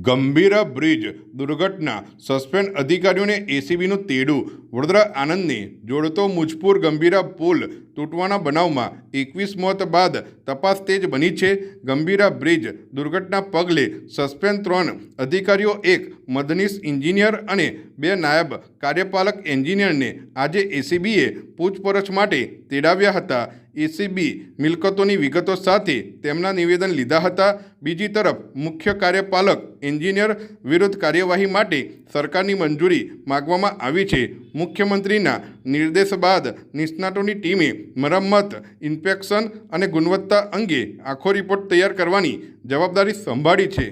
Gambhira bridge દુર્ઘટના. Suspend અધિકારીઓને એસીબીનું તેડું. વડોદરા આનંદને જોડતો મુજપુર ગંભીરા પુલ તૂટવાના બનાવમાં એકવીસ મોત બાદ તપાસ તેજ બની છે. ગંભીરા બ્રિજ દુર્ઘટના પગલે સસ્પેન્ડ ત્રણ અધિકારીઓ, એક મદનીશ એન્જિનિયર અને બે નાયબ કાર્યપાલક એન્જિનિયરને આજે એસીબીએ પૂછપરછ માટે તેડાવ્યા હતા. એસીબી મિલકતોની વિગતો સાથે તેમના નિવેદન લીધા હતા. બીજી તરફ, મુખ્ય કાર્યપાલક એન્જિનિયર વિરુદ્ધ કાર્યવાહી માટે સરકારની મંજૂરી માગવામાં આવી છે. મુખ્યમંત્રીના નિર્દેશ બાદ નિષ્ણાતોની ટીમે મરમ્મત ઇન્સ્પેક્શન અને ગુણવત્તા અંગે આખો રિપોર્ટ તૈયાર કરવાની જવાબદારી સંભાળી છે.